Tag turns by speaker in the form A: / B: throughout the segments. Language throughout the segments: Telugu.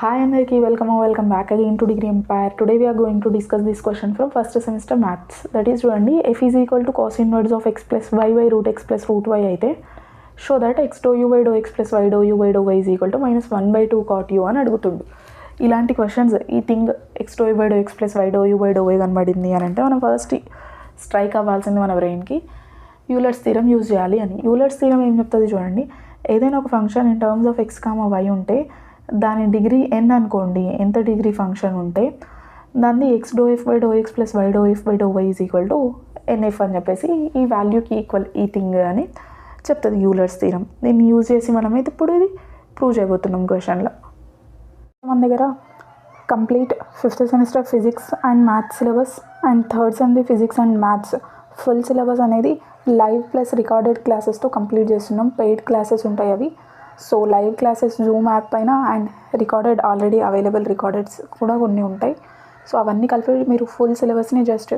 A: హాయ్ అందరికీ welcome welcome back again to degree empire today we are going to discuss this question from first semester maths that is చూడండి f is equal to cos inverse of x plus y y root x plus root y అయితే show that x do u y do x plus y do u y do y is equal to minus one by two cot u అని అడుగుతుండు. ఇలాంటి క్వశ్చన్స్ ఈ thing x do u by do x plus y do u y do y కనబడింది అని అంటే మనం ఫస్ట్ స్ట్రైక్ అవ్వాల్సింది మన బ్రెయిన్కి యూలర్స్ తీరం యూజ్ చేయాలి అని. యూలర్స్ తీరం ఏం చెప్తుంది చూడండి ఏదైనా ఒక function in terms of x comma y ఉంటే దాని డిగ్రీ ఎన్ అనుకోండి ఎంత డిగ్రీ ఫంక్షన్ ఉంటే దాన్ని x do f by do x plus y do f by do y is equal to n f అని చెప్పేసి ఈ వాల్యూకి ఈక్వల్ ఈ థింగ్ అని చెప్తుంది యూలర్స్ తీరం దీన్ని యూజ్ చేసి మనమైతే ఇప్పుడు ఇది ప్రూవ్ చేయబోతున్నాం క్వశ్చన్లో మన దగ్గర complete fifth semester physics and maths syllabus and third సెమ్ది physics and maths full syllabus అనేది లైవ్ ప్లస్ రికార్డెడ్ క్లాసెస్తో కంప్లీట్ చేస్తున్నాం. పెయిడ్ క్లాసెస్ ఉంటాయి అవి. So live classes Zoom app పైన and recorded already available recordeds కూడా కొన్ని ఉంటాయి. సో అవన్నీ కలిపి మీరు ఫుల్ సిలబస్ని జస్ట్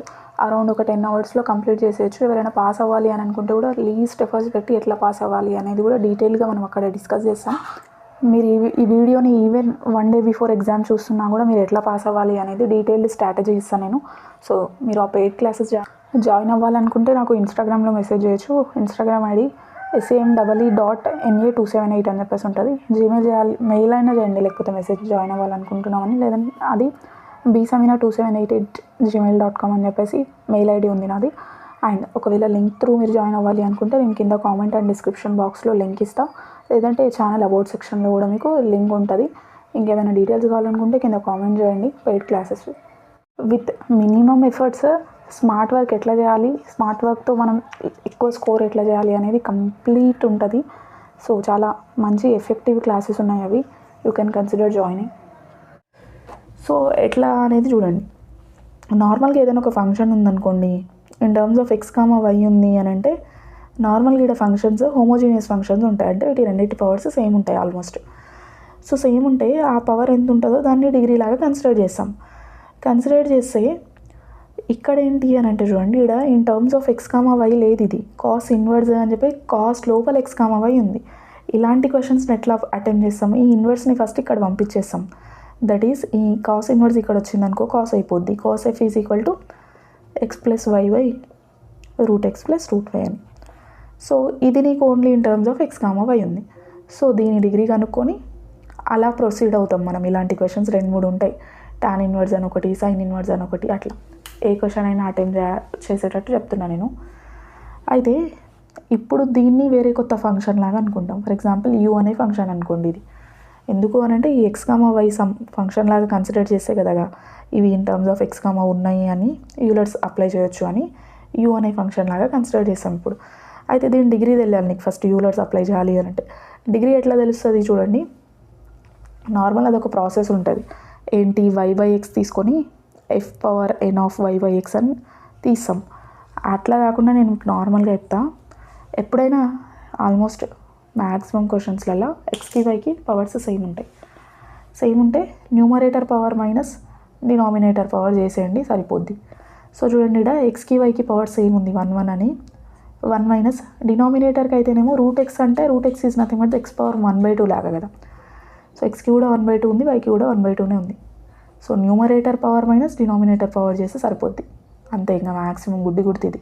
A: అరౌండ్ ఒక టెన్ అవర్స్లో కంప్లీట్ చేసేయచ్చు. ఎవరైనా పాస్ అవ్వాలి అని అనుకుంటే కూడా లీస్ట్ ఎఫర్ట్స్ పెట్టి ఎట్లా పాస్ అవ్వాలి అనేది కూడా డీటెయిల్గా మనం అక్కడ డిస్కస్ చేస్తాం. మీరు ఈ ఈ వీడియోని even one day before exam చూస్తున్నా కూడా మీరు ఎట్లా పాస్ అవ్వాలి అనేది డీటెయిల్డ్ స్ట్రాటజీ ఇస్తాను నేను. సో మీరు ఆ పెయిడ్ క్లాసెస్ జాయిన్ అవ్వాలనుకుంటే నాకు ఇన్స్టాగ్రామ్లో మెసేజ్ చేయొచ్చు. Instagram ID S A M double E dot N A two seven eight అని చెప్పేసి ఉంటుంది. జీమెయిల్ చేయాలి మెయిల్ అయినా చేయండి లేకపోతే మెసేజ్ జాయిన్ అవ్వాలనుకుంటున్నామని లేదంటే అది బీసమీనా two seven eight eight Gmail dot com అని చెప్పేసి మెయిల్ ఐడి ఉంది నాది. అండ్ ఒకవేళ లింక్ త్రూ మీరు జాయిన్ అవ్వాలి అనుకుంటే నేను కింద కామెంట్ అండ్ డిస్క్రిప్షన్ బాక్స్లో లింక్ ఇస్తా. లేదంటే ఛానల్ అబౌట్ సెక్షన్లో కూడా మీకు లింక్ ఉంటుంది. ఇంకేమైనా డీటెయిల్స్ కావాలనుకుంటే కింద కామెంట్ చేయండి paid classes with minimum efforts smart work ఎట్లా చేయాలి? స్మార్ట్ వర్క్తో మనం ఎక్కువ స్కోర్ ఎట్లా చేయాలి అనేది కంప్లీట్ ఉంటుంది. సో చాలా మంచి ఎఫెక్టివ్ క్లాసెస్ ఉన్నాయి అవి. You can consider joining. So ఎట్లా అనేది చూడండి. నార్మల్గా ఏదైనా ఒక ఫంక్షన్ ఉందనుకోండి in terms of X comma Y ఉంది అని అంటే నార్మల్గా ఇక్కడ ఫంక్షన్స్ హోమోజీనియస్ ఫంక్షన్స్ ఉంటాయి. అంటే వీటి రెండింటి పవర్స్ సేమ్ ఉంటాయి ఆల్మోస్ట్. సో సేమ్ ఉంటే ఆ పవర్ ఎంత ఉంటుందో దాన్ని డిగ్రీ లాగా కన్సిడర్ చేస్తాం. కన్సిడర్ చేస్తే ఇక్కడ ఏంటి అని అంటే చూడండి ఇక్కడ in terms of X comma Y లేదు ఇది. కాస్ట్ ఇన్వర్స్ అని చెప్పి కాస్ట్ లోపల ఎక్స్ కామా వై ఉంది. ఇలాంటి క్వశ్చన్స్ని ఎట్లా అటెంప్ట్ చేస్తాం ఈ ఇన్వర్స్ని ఫస్ట్ ఇక్కడ పంపించేస్తాం దట్ ఈస్ ఈ కాస్ ఇన్వర్స్ ఇక్కడ వచ్చింది అనుకో కాస్ అయిపోద్ది. Cos F is equal to X plus Y Y root X plus root Y అని. సో ఇది నీకు only in terms of X comma Y ఉంది. సో దీని డిగ్రీ కనుక్కొని అలా ప్రొసీడ్ అవుతాం మనం. ఇలాంటి క్వశ్చన్స్ రెండు మూడు ఉంటాయి. టాన్ ఇన్వర్స్ అని ఒకటి సైన్ ఇన్వర్స్ అని ఒకటి అట్లా. ఏ క్వశ్చన్ అయినా అటెంప్ట్ చేసేటట్టు చెప్తున్నా నేను. అయితే ఇప్పుడు దీన్ని వేరే కొత్త ఫంక్షన్ లాగా అనుకుంటాం ఫర్ ఎగ్జాంపుల్ యూ అనే ఫంక్షన్ అనుకోండి ఇది. ఎందుకు అని అంటే ఈ X comma Y some function లాగా కన్సిడర్ చేస్తే కదా ఇవి in terms of X comma ఉన్నాయి అని యూలర్స్ అప్లై చేయొచ్చు అని యూ అనే ఫంక్షన్ లాగా కన్సిడర్ చేస్తాం ఇప్పుడు. అయితే దీని డిగ్రీ తెలియాలి నీకు ఫస్ట్ యూలర్స్ అప్లై చేయాలి అని అంటే. డిగ్రీ ఎట్లా తెలుస్తుంది చూడండి. నార్మల్ అదొక ప్రాసెస్ ఉంటుంది. ఏంటి వై బై ఎక్స్ తీసుకొని f power n of y by x అని తీస్తాం అట్లా కాకుండా నేను మీకు నార్మల్గా చెప్తా. ఎప్పుడైనా ఆల్మోస్ట్ మ్యాక్సిమం క్వశ్చన్స్లలో ఎక్స్కి వైకి పవర్స్ సేమ్ ఉంటాయి. సేమ్ ఉంటే numerator power minus denominator power చేసేయండి సరిపోద్ది. సో చూడండి ఇక్కడ ఎక్స్కి వైకి పవర్ సేమ్ ఉంది వన్ వన్ అని. వన్ మైనస్ డినామినేటర్కి అయితేనేమో రూట్ ఎక్స్ అంటే root X is nothing but X power one by two లాగా కదా. సో ఎక్స్కి కూడా వన్ బై టూ ఉంది వైకి కూడా వన్ బై టూనే ఉంది. So numerator power minus denominator power చేస్తే సరిపోద్ది. అంతే ఇంకా మ్యాక్సిమం గుడ్డి గుర్తిది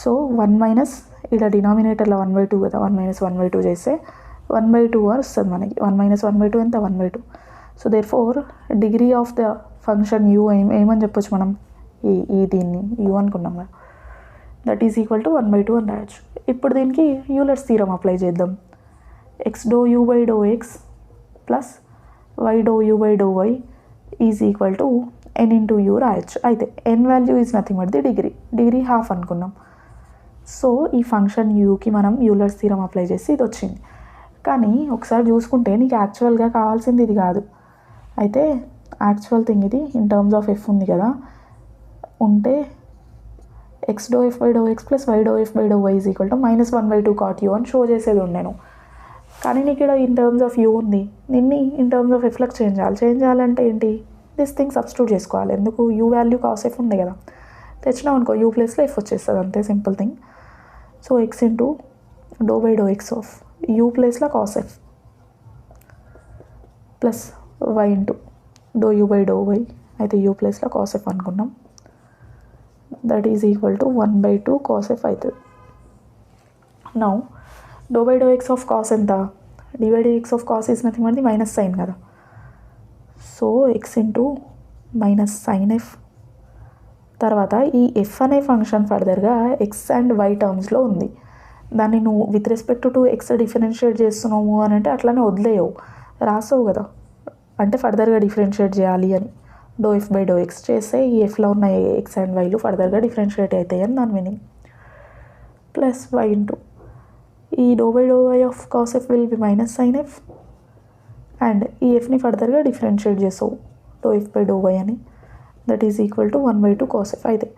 A: సో వన్ మైనస్ ఇక్కడ డినామినేటర్లో వన్ బై టూ కదా one minus one by two చేస్తే వన్ బై టూ ఆర్ వస్తుంది మనకి. One minus one by two ఎంత? One by two so therefore degree of the function U ఏం ఏమని చెప్పొచ్చు మనం? ఈ ఈ దీన్ని యూ అనుకున్నాం కదా. That is equal to one by two అని రాయొచ్చు. ఇప్పుడు దీనికి యూలర్స్ తీరం అప్లై చేద్దాం. X doe U by doe X plus Y doe U by doe Y is equal to N into U రాయొచ్చు. అయితే N value is nothing but the degree degree half అనుకున్నాం. సో ఈ ఫంక్షన్ యూకి మనం యూలర్ స్థిరం అప్లై చేసి ఇది వచ్చింది. కానీ ఒకసారి చూసుకుంటే నీకు యాక్చువల్గా కావాల్సింది ఇది కాదు. అయితే యాక్చువల్ థింగ్ ఇది ఇన్ టర్మ్స్ ఆఫ్ ఎఫ్ ఉంది కదా. ఉంటే X doe F by doe X plus Y doe F by doe Y is equal to minus one by two cot U అని షో చేసేది ఉండేను కానీ నీకు ఇక్కడ ఇన్ టర్మ్స్ ఆఫ్ యూ ఉంది. నిన్ని ఇన్ టర్మ్స్ ఆఫ్ ఎఫ్లకు చేంజ్ చేయాలి చేంజ్ చేయాలంటే ఏంటి? దిస్ థింగ్ సబ్స్టిట్యూట్ చేసుకోవాలి. ఎందుకు? యూ వాల్యూ కాసేఫ్ ఉంది కదా. తెచ్చినావు అనుకో యూ ప్లేస్లో ఎఫ్ వచ్చేస్తుంది అంతే simple thing so X into doe by doe X of U ప్లేస్లో cos F plus Y into doe U by doe Y అయితే యూ ప్లేస్లో కాస్ ఎఫ్ అనుకున్నాం. That is equal to one by two cos F అవుతుంది. Now doe by doe X of cos ఎంత? Divide X of cos is nothing అంటే మైనస్ సైన్ కదా. So X into minus sine F. తర్వాత ఈ ఎఫ్ అనే ఫంక్షన్ ఫర్దర్గా ఎక్స్ అండ్ వై టర్మ్స్లో ఉంది. దాన్ని నువ్వు with respect to X differentiate చేస్తున్నావు అని అంటే అట్లానే వదిలేయవు. రాసావు కదా. అంటే ఫర్దర్గా డిఫరెన్షియేట్ చేయాలి అని. Doe F by doe X చేస్తే ఈ ఎఫ్లో ఉన్న ఎక్స్ అండ్ వైలు ఫర్దర్గా డిఫరెన్షియేట్ అవుతాయి అని దాని మీనింగ్. ప్లస్ వై ఇంటూ ఈ doe by doe Y of cos F will be minus sine F and ఈ ఎఫ్ని ఫర్దర్గా డిఫరెన్షియేట్ చేసావు. Doe F by doe Y అని. That is equal to one by two cos F అయితే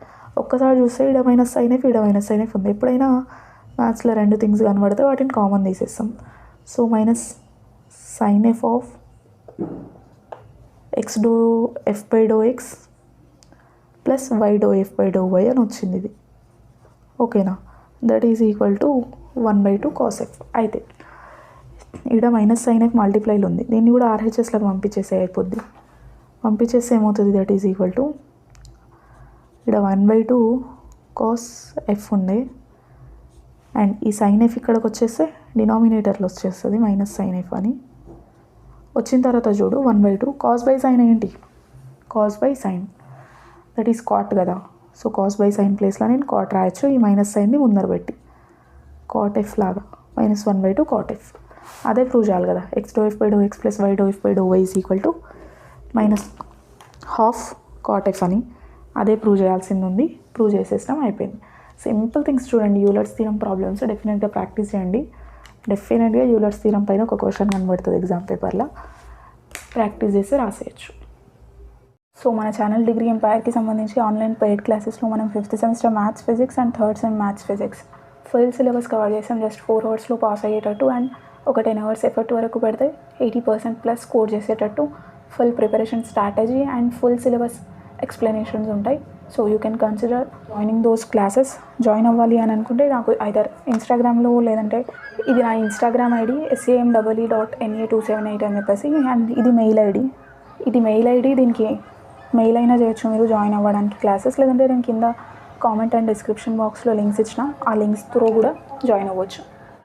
A: ఒక్కసారి చూస్తే ఇడ మైనస్ సైన్ ఎఫ్ ఇడ మైనస్ సైన్ ఎఫ్ ఉంది. ఎప్పుడైనా మ్యాథ్స్లో రెండు థింగ్స్ కనబడితే వాటిని కామన్ తీసేస్తాం. So minus sine F of X doe F by doe X plus Y doe F by doe Y అని వచ్చింది ఇది. ఓకేనా that is equal to one by two cos F అయితే ఇక్కడ మైనస్ సైన్ ఎఫ్ మల్టిప్లైలు ఉంది. దీన్ని కూడా ఆర్హెచ్ఎస్లోకి పంపించేసే అయిపోద్ది. పంపించేస్తే ఏమవుతుంది? దట్ ఈజ్ ఈక్వల్ టు ఇక్కడ one by two cos F ఉండే అండ్ ఈ సైన్ ఎఫ్ ఇక్కడికి వచ్చేస్తే డినామినేటర్లో వచ్చేస్తుంది మైనస్ సైన్ ఎఫ్ అని. వచ్చిన తర్వాత చూడు one by two cos by sin ఏంటి? Cos by sin that is cot కదా. సో కాస్ బై సైన్ ప్లేస్లో నేను కాట్ రాయొచ్చు. ఈ మైనస్ సైన్ని ముందర పెట్టి. కాట్ ఎఫ్ లాగా. Minus one by two cot f అదే ప్రూవ్ చేయాలి కదా. X doh f by doh x plus y doh f by doh y is equal to minus half cot f అని. అదే ప్రూవ్ చేయాల్సింది ఉంది. ప్రూవ్ చేసేసినాం అయిపోయింది. సింపుల్ థింగ్స్ చూడండి. యూలర్స్ తీరం ప్రాబ్లమ్స్ డెఫినెట్గా ప్రాక్టీస్ చేయండి. డెఫినెట్గా యూలర్స్ తీరం పైన ఒక క్వశ్చన్ కనబడుతుంది ఎగ్జామ్ పేపర్లో ప్రాక్టీస్ చేసి రాసేయచ్చు. సో మన ఛానల్ డిగ్రీ ఎంపైర్కి సంబంధించి ఆన్లైన్ పెయిడ్ క్లాసెస్లో మనం fifth semester maths physics and third sem maths physics full syllabus cover చేసాం. జస్ట్ ఫోర్ అవర్స్లో పాస్ అయ్యేటట్టు అండ్ ఒక టెన్ అవర్స్ ఎఫర్ట్ వరకు పెడితే ఎయిటీ పర్సెంట్ ప్లస్ స్కోర్ చేసేటట్టు full preparation strategy and full syllabus explanations ఉంటాయి. So you can consider joining those classes. Join అవ్వాలి అని అనుకుంటే నాకు ఐదర్ ఇన్స్టాగ్రామ్లో లేదంటే ఇది నా Instagram ID S A M double dot N A two seven eight అని చెప్పేసి అండ్ ఇది మెయిల్ ఐడి. ఇది మెయిల్ ఐడి దీనికి మెయిల్ అయినా చేయొచ్చు మీరు జాయిన్ అవ్వడానికి క్లాసెస్ లేదంటే నేను కింద కామెంట్ అండ్ డిస్క్రిప్షన్ బాక్స్లో లింక్స్ ఇచ్చిన ఆ లింక్స్ త్రూ కూడా జాయిన్ అవ్వచ్చు.